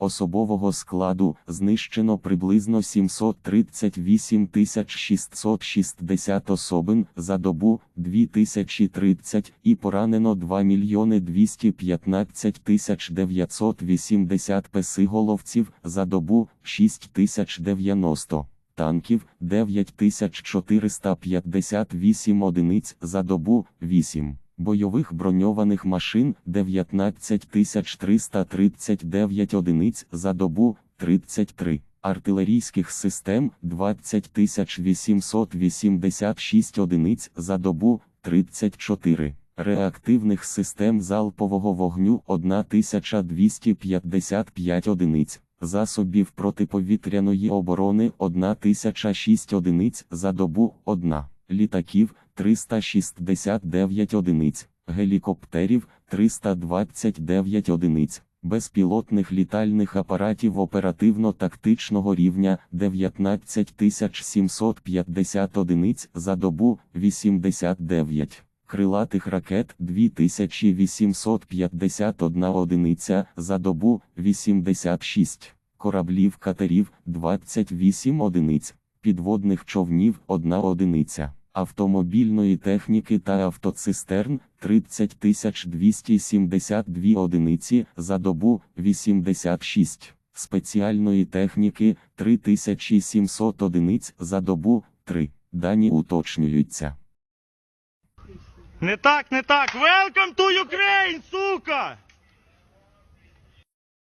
Особового складу знищено приблизно 738 660 особин за добу 2030 і поранено 2 мільйони 215 980 песиголовців за добу 6090 танків 9458 одиниць за добу 8 бойових броньованих машин 19339 одиниць за добу 33, артилерійських систем 20886 одиниць за добу 34, реактивних систем залпового вогню 1255 одиниць. Засобів протиповітряної оборони 1006 одиниць за добу 1, літаків 369 одиниць, гелікоптерів 329 одиниць, безпілотних літальних апаратів оперативно-тактичного рівня 19750 одиниць за добу 89. Крилатих ракет 2851 одиниця за добу 86, кораблів катерів 28 одиниць, підводних човнів 1 одиниця, автомобільної техніки та автоцистерн 30 272 одиниці за добу 86, спеціальної техніки 3700 одиниць за добу 3. Дані уточнюються. Не так, не так. Welcome to Ukraine, сука!